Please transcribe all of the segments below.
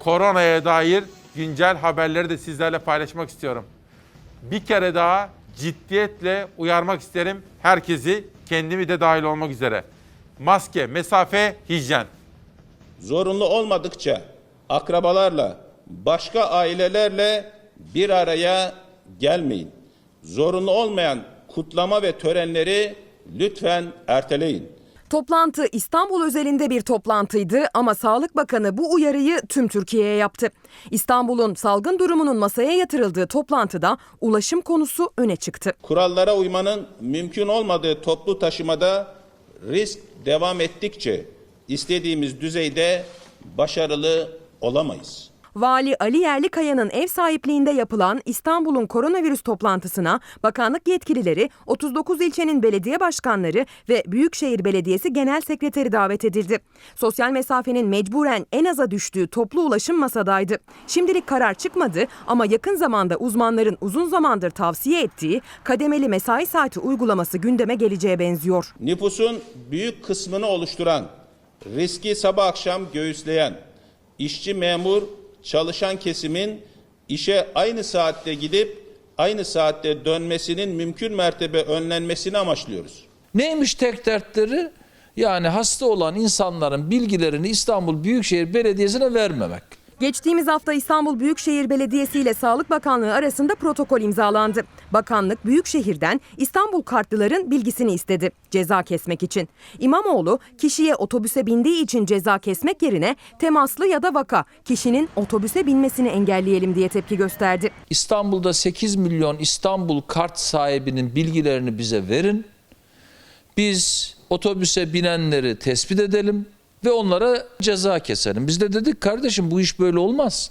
koronaya dair güncel haberleri de sizlerle paylaşmak istiyorum. Bir kere daha ciddiyetle uyarmak isterim herkesi, kendimi de dahil olmak üzere. Maske, mesafe, hijyen. Zorunlu olmadıkça akrabalarla, başka ailelerle bir araya gelmeyin. Zorunlu olmayan kutlama ve törenleri lütfen erteleyin. Toplantı İstanbul özelinde bir toplantıydı ama Sağlık Bakanı bu uyarıyı tüm Türkiye'ye yaptı. İstanbul'un salgın durumunun masaya yatırıldığı toplantıda ulaşım konusu öne çıktı. Kurallara uymanın mümkün olmadığı toplu taşımada risk devam ettikçe istediğimiz düzeyde başarılı olamayız. Vali Ali Yerlikaya'nın ev sahipliğinde yapılan İstanbul'un koronavirüs toplantısına bakanlık yetkilileri, 39 ilçenin belediye başkanları ve Büyükşehir Belediyesi Genel Sekreteri davet edildi. Sosyal mesafenin mecburen en aza düştüğü toplu ulaşım masadaydı. Şimdilik karar çıkmadı ama yakın zamanda uzmanların uzun zamandır tavsiye ettiği kademeli mesai saati uygulaması gündeme geleceğe benziyor. Nüfusun büyük kısmını oluşturan, riski sabah akşam göğüsleyen, işçi memur, çalışan kesimin işe aynı saatte gidip aynı saatte dönmesinin mümkün mertebe önlenmesini amaçlıyoruz. Neymiş tek dertleri? Yani hasta olan insanların bilgilerini İstanbul Büyükşehir Belediyesi'ne vermemek. Geçtiğimiz hafta İstanbul Büyükşehir Belediyesi ile Sağlık Bakanlığı arasında protokol imzalandı. Bakanlık Büyükşehir'den İstanbul kartlıların bilgisini istedi ceza kesmek için. İmamoğlu kişiye otobüse bindiği için ceza kesmek yerine temaslı ya da vaka kişinin otobüse binmesini engelleyelim diye tepki gösterdi. İstanbul'da 8 milyon İstanbul kart sahibinin bilgilerini bize verin. Biz otobüse binenleri tespit edelim ve onlara ceza keselim. Biz de dedik kardeşim bu iş böyle olmaz.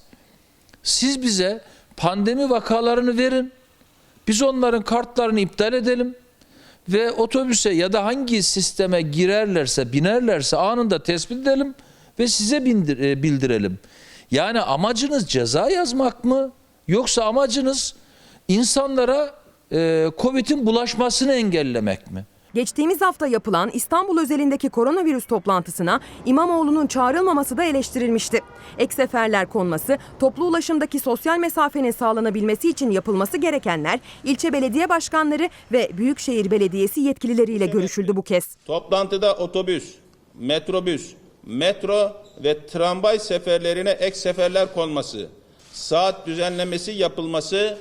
Siz bize pandemi vakalarını verin. Biz onların kartlarını iptal edelim ve otobüse ya da hangi sisteme girerlerse, binerlerse anında tespit edelim ve size e, bildirelim. Yani amacınız ceza yazmak mı? Yoksa amacınız insanlara e, Covid'in bulaşmasını engellemek mi? Geçtiğimiz hafta yapılan İstanbul özelindeki koronavirüs toplantısına İmamoğlu'nun çağrılmaması da eleştirilmişti. Ek seferler konması, toplu ulaşımdaki sosyal mesafenin sağlanabilmesi için yapılması gerekenler ilçe belediye başkanları ve Büyükşehir Belediyesi yetkilileriyle görüşüldü bu kez. Toplantıda otobüs, metrobüs, metro ve tramvay seferlerine ek seferler konması, saat düzenlemesi yapılması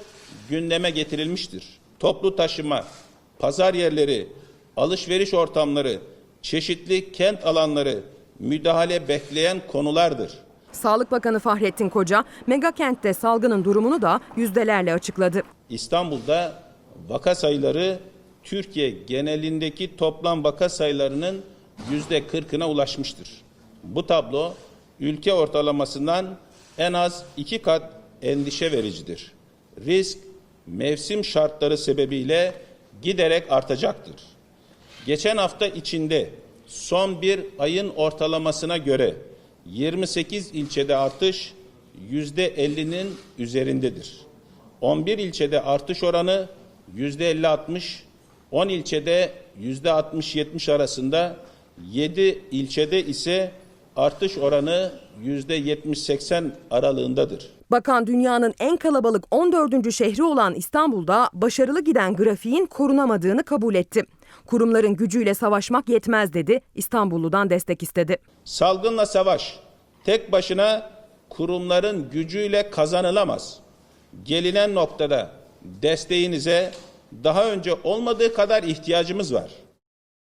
gündeme getirilmiştir. Toplu taşıma, pazar yerleri, alışveriş ortamları, çeşitli kent alanları müdahale bekleyen konulardır. Sağlık Bakanı Fahrettin Koca, megakentte salgının durumunu da yüzdelerle açıkladı. İstanbul'da vaka sayıları Türkiye genelindeki toplam vaka sayılarının yüzde kırkına ulaşmıştır. Bu tablo ülke ortalamasından en az iki kat endişe vericidir. Risk mevsim şartları sebebiyle giderek artacaktır. Geçen hafta içinde son bir ayın ortalamasına göre 28 ilçede artış %50'nin üzerindedir. 11 ilçede artış oranı %50-60, 10 ilçede %60-70 arasında, 7 ilçede ise artış oranı %70-80 aralığındadır. Bakan dünyanın en kalabalık 14. şehri olan İstanbul'da başarılı giden grafiğin korunamadığını kabul etti. Kurumların gücüyle savaşmak yetmez dedi, İstanbulludan destek istedi. Salgınla savaş tek başına kurumların gücüyle kazanılamaz. Gelinen noktada desteğinize daha önce olmadığı kadar ihtiyacımız var.